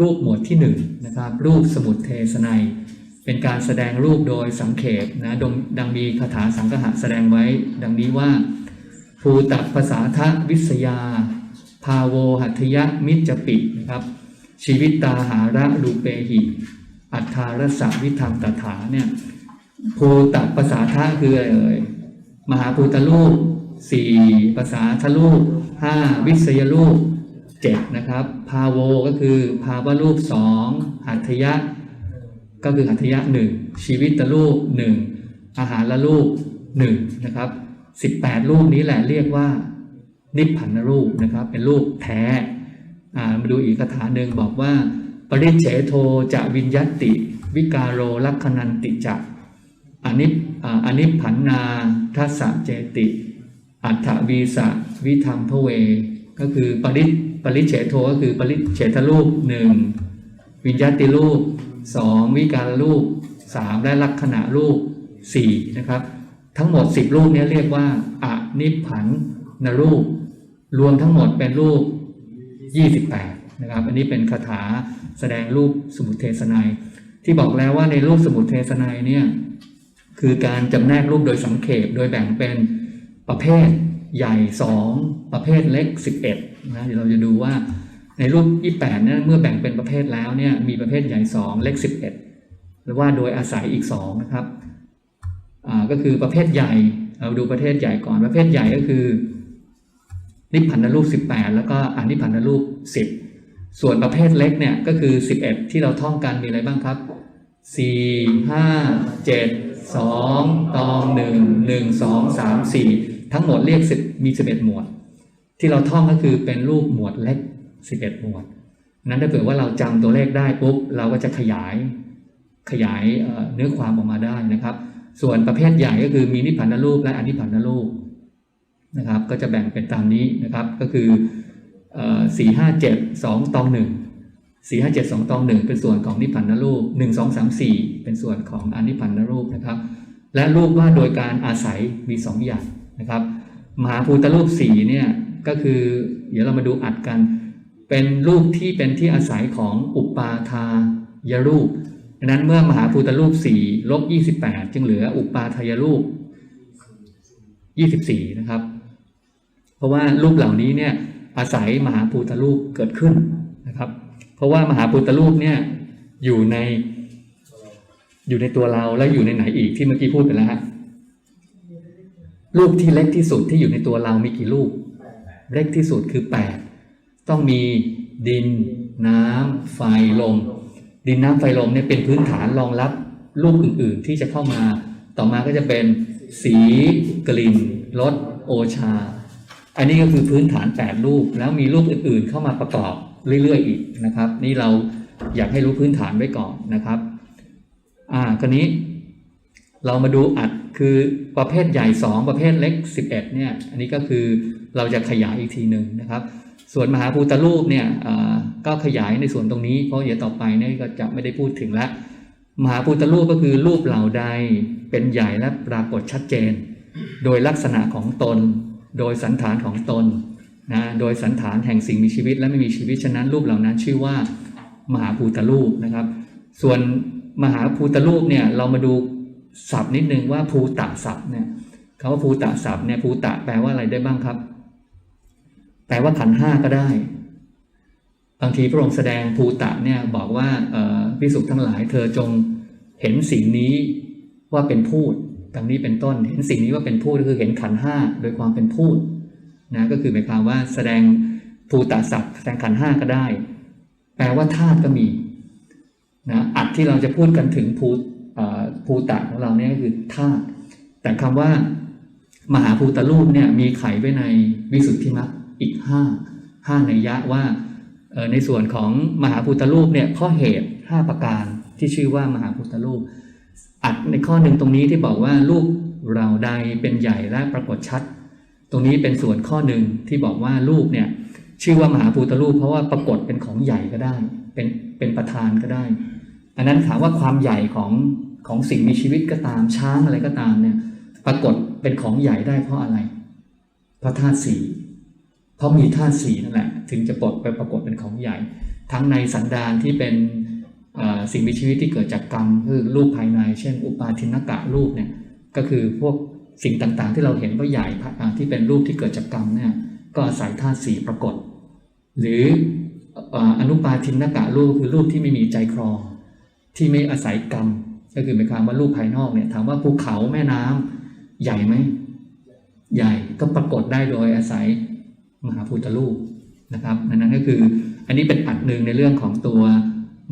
รูปหมวดที่1นนะครับรูปสมุดเทสนัย เป็นการแสดงรูปโดยสังเขปนะดดังมีคาถาสังหะแสดงไว้ ดังนี้ว่า ภูตักภาษาทะวิสยา ภาโวหัตยะมิจปินะครับ ชีวิตตาหาระลูเปหิ อัฏฐารสาวิธรรมตถาเนี่ยภูตักภาษาทะคืออะไรเอ่ยมหาภูตรูปสี่ภาษาทะลูกห้าวิสยรูป 7 นะครับ พาโวก็คือพาวะรูป 2 หัตยะ ก็คือหัตยะ 1 ชีวิตตรูป 1 อาหารละรูป 1 นะครับ 18 รูปนี้แหละเรียกว่า นิพพานรูปนะครับ เป็นรูปแท้มาดูอีกคาถาหนึ่งบอกว่า ปริเฉโทจะวิญยติ วิกาโรลักขณันติจะอนิอนิพันนาทัสสะเจติ อัฏฐวีสะวิธรรมพเว ก็คือปริปริเฉโทก็คือปริเฉทรูปหนึ่งวิญญาติรูปสองวิการรูปสามและลักษณะรูปสี่นะครับ ทั้งหมดสิบรูปนี้เรียกว่าอนิพพันนรูป รวมทั้งหมดเป็นรูป28นะครับ อันนี้เป็นคาถาแสดงรูปสมุทเทศนัยที่บอกแล้วว่าในรูปสมุทเทศนัยเนี่ยคือการจำแนกรูปโดยสังเขปโดยแบ่งเป็นประเภทใหญ่2 ประเภทเล็ก 11นะเดี๋ยวเราจะดูว่าในรูป 28เนี่ยเมื่อแบ่งเป็นประเภทแล้วเนี่ยมีประเภทใหญ่ 2 เล็ก 11 หรือว่าโดยอาศัยอีก 2 นะครับอ่าก็คือประเภทใหญ่เราดูประเภทใหญ่ก่อนประเภทใหญ่ก็คือ นิพพันรูป 18 แล้วก็อนิพพันรูป 10 ส่วนประเภทเล็กเนี่ยก็คือ 11 ที่เราท่องกันมีอะไรบ้างครับ 4 5 7 2 ตอง 1 1 2 3 4 ทั้งหมดเรียกมี 11 หมวด ที่เราท่องก็คือเป็นรูปหมวดเล็ก 11 หมวด นั้นถ้าเผื่อว่าเราจำตัวเลขได้ปุ๊บเราก็จะขยายขยายเอ่อเนื้อความออกมาได้นะครับ ส่วนประเภทใหญ่ก็คือมีนิพพานรูปและอนิพพานรูปนะครับ ก็จะแบ่งเป็นตามนี้นะครับ ก็คือสี่ห้าเจ็ดสองตองหนึ่งสี่ห้าเจ็ดสองตองหนึ่งเป็นส่วนของนิพพานรูปหนึ่งสองสามสี่เป็นส่วนของอนิพพานรูปนะครับ และรูปว่าโดยการอาศัยมีสองอย่างนะครับมหาภูตรูปสี่เนี่ย ก็คือเดี๋ยวเรามาดูอัดกัน เป็นรูปที่เป็นที่อาศัยของอุปาทายรูปดังนั้นเมื่อมหาภูตรูปสี่ลบยี่สิบแปดจึงเหลืออุปาทายรูป 24 นะครับ เพราะว่ารูปเหล่านี้เนี่ยอาศัยมหาภูตรูปเกิดขึ้นนะครับ เพราะว่ามหาภูตรูปเนี่ยอยู่ในอยู่ในตัวเราแล้วอยู่ในไหนอีกที่เมื่อกี้พูดไปแล้วฮะรูปที่เล็กที่สุดที่อยู่ในตัวเรามีกี่รูป เล็กที่สุดคือ 8 ต้องมีดิน น้ำไฟลม ดินน้ำไฟลมเนี่ยเป็นพื้นฐานรองรับรูปอื่นๆ ที่จะเข้ามา ต่อมาก็จะเป็นสีกลิ่นรสโอชา อันนี้ก็คือพื้นฐาน 8 รูป แล้วมีรูปอื่นๆ เข้ามาประกอบเรื่อยๆอีกนะครับ นี่เราอยากให้รู้พื้นฐานไว้ก่อนนะครับ อ่า คราวนี้เรามาดูอัด คือประเภทใหญ่ 2 ประเภทเล็ก 11เนี่ยอันนี้ก็คือเราจะขยายอีกทีหนึ่งนะครับ ส่วนมหาภูตรูปเนี่ยก็ขยายในส่วนตรงนี้ เพราะเดี๋ยวต่อไปเนี่ยก็จะไม่ได้พูดถึงแล้วมหาพุทธรูปก็คือรูปเหล่าใดเป็นใหญ่และปรากฏชัดเจน โดยลักษณะของตน โดยสันฐานของตนนะโดยสันฐานแห่งสิ่งมีชีวิตและไม่มีชีวิตฉะนั้นรูปเหล่านั้นชื่อว่ามหาภูตรูปนะครับ ส่วนมหาภูตรูปเนี่ยเรามาดู ศัพท์นิดนึงว่าภูตะศัพท์เนี่ยคำว่าภูตะศัพท์เนี่ยภูตะแปลว่าอะไรได้บ้างครับ แปลว่าขันห้าก็ได้ บางทีพระองค์แสดงภูตะเนี่ยบอกว่าพิสุทั้งหลาย เธอจงเห็นสิ่งนี้ว่าเป็นพูดดังนี้เป็นต้น เห็นสิ่งนี้ว่าเป็นพูดก็คือเห็นขันห้าโดยความเป็นพูดนะก็คือหมายความว่าแสดงภูตะศัพท์แสดงขันห้าก็ได้ แปลว่าธาตุก็มีนะอัดที่เราจะพูดกันถึงภู ภูตะของเราเนี่ยก็คือธาตุแต่คำว่ามหาภูตรูปเนี่ยมีไขไว้ในวิสุทธิมรรคอีกห้าห้าในยะว่าในส่วนของมหาพุทธรูปเนี่ยข้อเหตุ 5 ประการที่ชื่อว่ามหาพุทธรูป อัดในข้อหนึ่งตรงนี้ที่บอกว่ารูปเราใดเป็นใหญ่และปรากฏชัด ตรงนี้เป็นส่วนข้อหนึ่งที่บอกว่ารูปเนี่ยชื่อว่ามหาพุทธรูป เพราะว่าปรากฏเป็นของใหญ่ก็ได้ เป็นเป็นประธานก็ได้ อันนั้นถามว่าความใหญ่ของ ของสิ่งมีชีวิตก็ตามช้างอะไรก็ตามเนี่ยปรากฏเป็นของใหญ่ได้เพราะอะไร เพราะธาตุสีเพราะมีธาตุสีนั่นแหละถึงจะปลดไปปรากฏเป็นของใหญ่ ทั้งในสันดานที่เป็นสิ่งมีชีวิตที่เกิดจากกรรมคือรูปภายใน เช่น อุปาทินกะรูปเนี่ยก็คือพวกสิ่งต่างๆ ที่เราเห็นว่าใหญ่ที่เป็นรูปที่เกิดจากกรรมเนี่ยก็อาศัยธาตุสีปรากฏ หรือเอ่ออนุปาทินกะรูปคือรูปที่ไม่มีใจครองที่ไม่อาศัยกรรม ก็คือหมายความว่ารูปภายนอกเนี่ยถามว่าภูเขาแม่น้ำใหญ่ไหมใหญ่ก็ปรากฏได้โดยอาศัยมหาพุทธรูปนะครับนั้นก็คืออันนี้เป็นอัดหนึ่งในเรื่องของตัว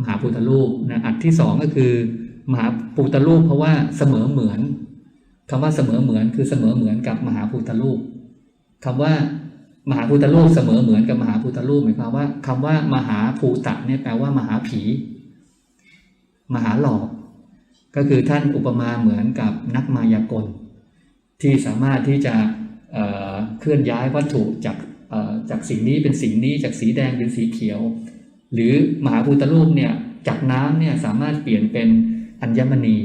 มหาพุทธรูปนะอัดที่สองก็คือ มหาพุทธรูปเพราะว่าเสมอเหมือนคำว่าเสมอเหมือนคือเสมอเหมือนกับมหาพุทธรูปคำว่ามหาพุทธรูปเสมอเหมือนกับมหาพุทธรูปหมายความว่าคำว่ามหาภูตะเนี่ยแปลว่ามหาผี มหาหลอก ก็คือท่านอุปมาเหมือนกับนักมายากล ที่สามารถที่จะเเคลื่อนย้ายวัตถุจากจากสิ่งนี้เป็นสิ่งนี้จากสีแดงเป็นสีเขียว หรือมหาพุทธรูปเนี่ยจากน้ำเนี่ยสามารถเปลี่ยนเป็นอัญมณี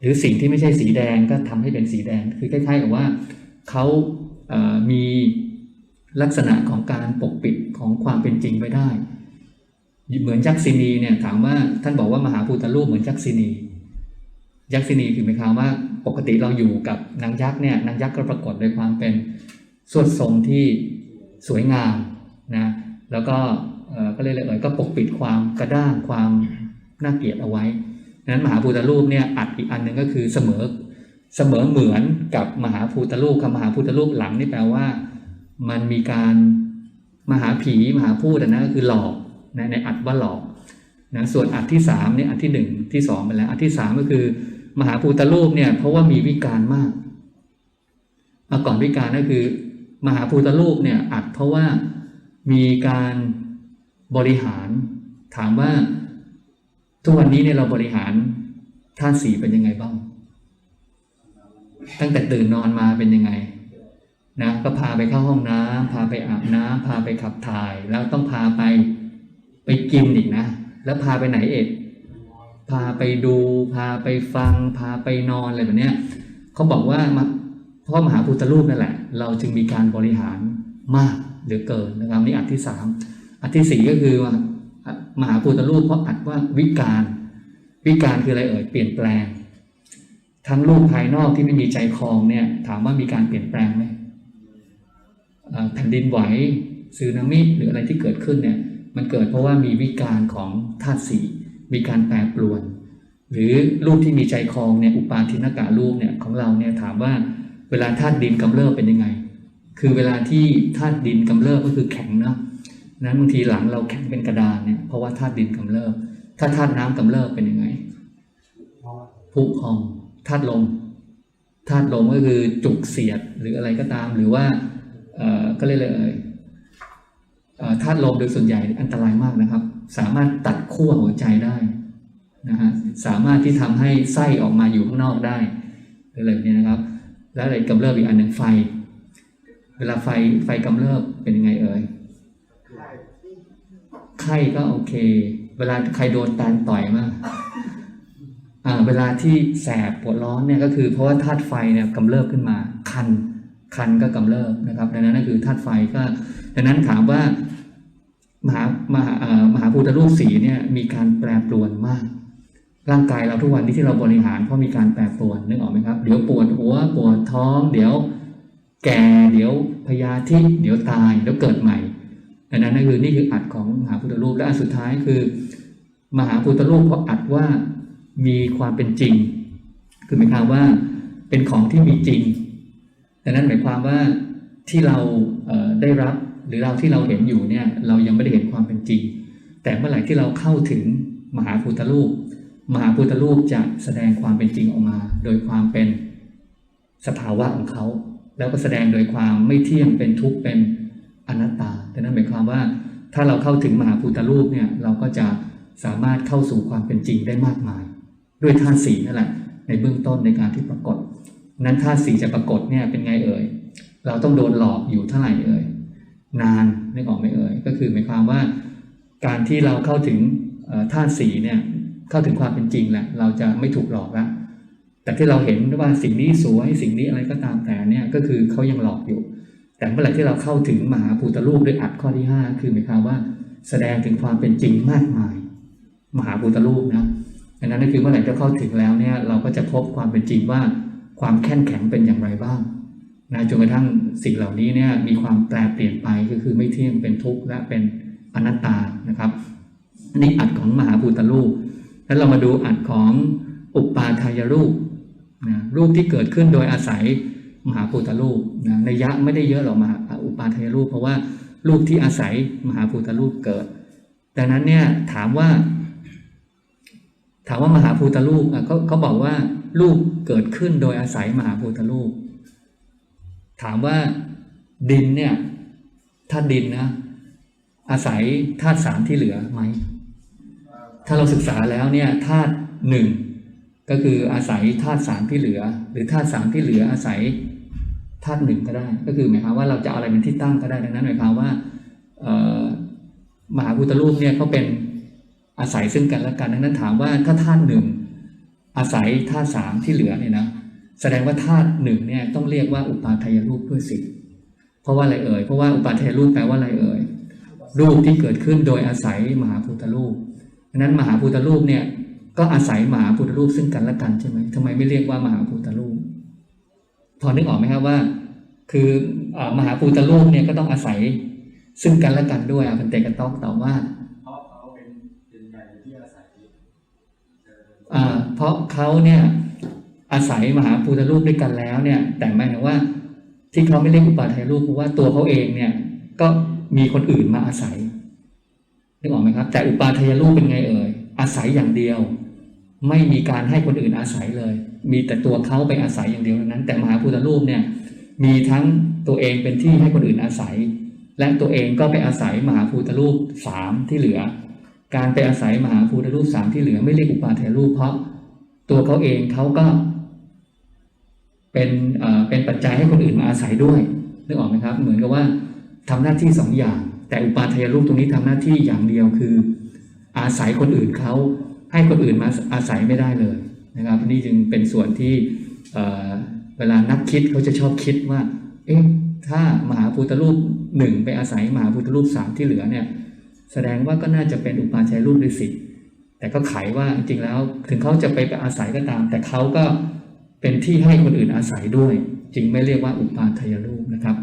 หรือสิ่งที่ไม่ใช่สีแดงก็ทำให้เป็นสีแดง คือคล้ายๆกับว่าเขาเอ่อมีลักษณะของการปกปิดของความเป็นจริงไว้ได้ เหมือนยักษินีเนี่ยถามว่าท่านบอกว่ามหาพุทธรูปเหมือนยักษินี ยักษินีคือหมายความว่าปกติเราอยู่กับนางยักษ์เนี่ยนางยักษ์ก็ปรากฏโดยความเป็นสวดทรงที่สวยงามนะแล้วก็เอ่อก็เลยกเลยเอ่ยก็ปกปิดความกระด้างความน่าเกลียดเอาไว้ดังนั้นมหาพุทธรูปเนี่ยอัดอีกอันหนึ่งก็คือเสมอเสมอเหมือนกับมหาพุทธรูปคำมหาพุทธรูปหลังนี่แปลว่า มันมีการมหาผีมหาพูดนะก็คือหลอกนะในอัดว่าหลอกนะส่วนอัดที่สามเนี่ยอัดที่หนึ่งที่สองไปแล้วอัดที่สามก็คือ มหาภูตรูปเนี่ยเพราะว่ามีวิการมากมาก่อนวิการก็คือ มหาภูตรูปเนี่ยอัดเพราะว่ามีการบริหาร ถามว่าทุกวันนี้เนี่ยเราบริหารธาตุสีเป็นยังไงบ้าง ตั้งแต่ตื่นนอนมาเป็นยังไงนะก็พาไปเข้าห้องน้ำพาไปอาบน้ำพาไปขับถ่าย แล้วต้องพาไปไปกินอีกนะ แล้วพาไปไหนเอก พาไปดู พาไปฟัง พาไปนอนอะไรแบบนี้เขาบอกว่าเพราะมหาพุทธรูปนั่นแหละ เราจึงมีการบริหารมากหลือเกินนะครับนี่อันที่สามอันที่สี่ก็คือว่ามหาพุทธรูปเพราะอัดว่าวิการวิการคืออะไรเอ่ยเปลี่ยนแปลง ทั้งรูปภายนอกที่ไม่มีใจคลองเนี่ยถามว่ามีการเปลี่ยนแปลงไหมแผ่นดินไหวสึนามิหรืออะไรที่เกิดขึ้นเนี่ยมันเกิดเพราะว่ามีวิการของธาตุสี่ มีการแปรปรวน หรือรูปที่มีใจคลองเนี่ยอุปาทินกะรูปเนี่ยของเราเนี่ยถามว่าเวลาธาตุดินกำเริบเป็นยังไง คือเวลาที่ธาตุดินกำเริบก็คือแข็งเนาะนั้นบางทีหลังเราแข็งเป็นกระดานเนี่ยเพราะว่าธาตุดินกำเริบถ้าธาตุน้ำกำเริบเป็นยังไงผุพองธาตุลมธาตุลมก็คือจุกเสียดหรืออะไรก็ตาม หรือว่าเอ่อก็เรียกเลยธาตุลมโดยส่วนใหญ่อันตรายมากนะครับ สามารถตัดขั้วหัวใจได้นะฮะสามารถที่ทำให้ไส้ออกมาอยู่ข้างนอกได้ออะไรแบบนี้นะครับ แล้วอะไรกำเริบอีกอันหนึ่งไฟ เวลาไฟไฟกำเริบเป็นยังไงเอ่ยไข้ก็โอเค เวลาใครโดนแตนต่อยมากอ่าเวลาที่แสบปวดร้อนเนี่ยก็คือเพราะว่าธาตุไฟเนี่ยกำเริบขึ้นมา คันคันก็กำเริบนะครับ ดังนั้นก็คือธาตุไฟก็ ดังนั้นถามว่า มหามหามหาพุทธรูปสีเนี่ยมีการแปรปรวนมาก ร่างกายเราทุกวันนี้ที่เราบริหารเพราะมีการแปรปรวนนึกออกไหมครับเดี๋ยวปวดหัวปวดท้อง เดี๋ยวแก่เดี๋ยวพยาธิเดี๋ยวตายเดี๋ยวเกิดใหม่ดังนั้นนั่นคือนี่คืออัดของมหาพุทธรูปและอันสุดท้ายคือ มหาพุทธรูปเขาอัดว่ามีความเป็นจริง คือหมายความว่าเป็นของที่มีจริงดังนั้นหมายความว่าที่เราได้รับ หรือเราที่เราเห็นอยู่เนี่ยเรายังไม่ได้เห็นความเป็นจริง แต่เมื่อไหร่ที่เราเข้าถึงมหาพุทธรูป มหาพุทธรูปจะแสดงความเป็นจริงออกมา โดยความเป็นสภาวะของเขา แล้วก็แสดงโดยความไม่เที่ยงเป็นทุกข์เป็นอนัตตาดังนั้นหมายความว่าถ้าเราเข้าถึงมหาพุทธรูปเนี่ยเราก็จะสามารถเข้าสู่ความเป็นจริงได้มากมาย ด้วยธาตุสีนั่นแหละในเบื้องต้นในการที่ปรากฏ นั้นธาตุสีจะปรากฏเนี่ยเป็นไงเอ่ยเราต้องโดนหลอกอยู่เท่าไหร่เอ่ย นานนึกออกไหมเอ่ยก็คือหมายความว่า การที่เราเข้าถึงธาตุสีเนี่ยเข้าถึงความเป็นจริงแหละเราจะไม่ถูกหลอกแล้วแต่ที่เราเห็นว่าสิ่งนี้สวยสิ่งนี้อะไรก็ตามแต่เนี่ยก็คือเขายังหลอกอยู่ แต่เมื่อไหร่ที่เราเข้าถึงมหาภูตรูปด้วยอัดข้อที่ห้าคือหมายความว่า แสดงถึงความเป็นจริงมากมาย มหาพุทธรูปนะดังนั้นก็คือเมื่อไหร่จะเข้าถึงแล้วเนี่ยเราก็จะพบความเป็นจริงว่าความแข็งแข็งเป็นอย่างไรบ้าง นะจนกระทั่งสิ่งเหล่านี้เนี่ยมีความแปรเปลี่ยนไปก็คือไม่เที่ยงเป็นทุกข์และเป็นอนัตตานะครับนี่อัดของมหาพุทธรูป แล้วเรามาดูอัดของอุปาทายรูปนะรูปที่เกิดขึ้นโดยอาศัยมหาพุทธรูปนะในยะไม่ได้เยอะหรอกมหาอุปาทายรูป เพราะว่ารูปที่อาศัยมหาพุทธรูปเกิดดังนั้นเนี่ยถามว่า ถามว่ามหาภูตรูปอะเขาเขาบอกว่ารูปเกิดขึ้นโดยอาศัยมหาภูตรูป ถามว่าดินเนี่ย ถ้าดินนะ อาศัยธาตุสามที่เหลือไหม ถ้าเราศึกษาแล้วเนี่ยธาตุหนึ่งก็คืออาศัยธาตุสามที่เหลือ หรือธาตุสามที่เหลืออาศัยธาตุหนึ่งก็ได้ ก็คือหมายความว่าเราจะเอาอะไรเป็นที่ตั้งก็ได้ดังนั้นหมายความว่ามหาพุทธรูปเนี่ยเขาเป็นอาศัยซึ่งกันและกันดังนั้นถามว่าถ้าธาตุหนึ่งอาศัยธาตุสามที่เหลือเนี่ยนะ แสดงว่าธาตุหนึ่งเนี่ยต้องเรียกว่าอุปาทายรูปด้วยสิเพราะว่าอะไรเอ่ยเพราะว่าอุปาทายรูปแปลว่าอะไรเอ่ยรูปที่เกิดขึ้นโดยอาศัยมหาพุทธรูปดังนั้นมหาพุทธรูปเนี่ยก็อาศัยมหาพุทธรูปซึ่งกันและกันใช่ไหมทำไมไม่เรียกว่ามหาพุทธรูป พอนึกออกไหมครับว่า คือเอ่อมหาพุทธรูปเนี่ยก็ต้องอาศัยซึ่งกันและกันด้วยอะพันเตกันต้องตอบว่าเพราะเขาเป็นเป็นใหญ่ที่อาศัยเอาศัยมหาพุทธรูปด้วยกันแล้วเนี่ย แต่หมายถึงว่าที่เขาไม่เรียกอุปาทายรูปเพราะว่าตัวเขาเองเนี่ย ก็มีคนอื่นมาอาศัยนึกออกไหมครับ แต่อุปาทายรูปเป็นไงเอ่ยอาศัยอย่างเดียว ไม่มีการให้คนอื่นอาศัยเลย มีแต่ตัวเขาไปอาศัยอย่างเดียวนั้น แต่มหาพุทธรูปเนี่ย มีทั้งตัวเองเป็นที่ให้คนอื่นอาศัย และตัวเองก็ไปอาศัยมหาพุทธรูปสามที่เหลือ การไปอาศัยมหาพุทธรูปสามที่เหลือไม่เรียกอุปาทายรูปเพราะตัวเขาเองเขาก็ เป็นเป็นปัจจัยให้คนอื่นมาอาศัยด้วยนึกออกไหมครับ เหมือนกับว่าทำหน้าที่สองอย่าง แต่อุปาทายรูปตรงนี้ทำหน้าที่อย่างเดียวคือ อาศัยคนอื่นเขาให้คนอื่นมาอาศัยไม่ได้เลยนะครับนี่จึงเป็นส่วนที่เวลานักคิดเขาจะชอบคิดว่า เอ๊ะถ้ามหาพุทธรูปหนึ่งไปอาศัยมหาพุทธรูปสามที่เหลือเนี่ยแสดงว่าก็น่าจะเป็นอุปาชัยรูปด้วยสิแต่ก็ไขว่าจริงแล้วถึงเขาจะไปไปอาศัยก็ตาม แต่เขาก็ เป็นที่ให้คนอื่นอาศัยด้วย จึงไม่เรียกว่าอุปาทายรูปนะครับ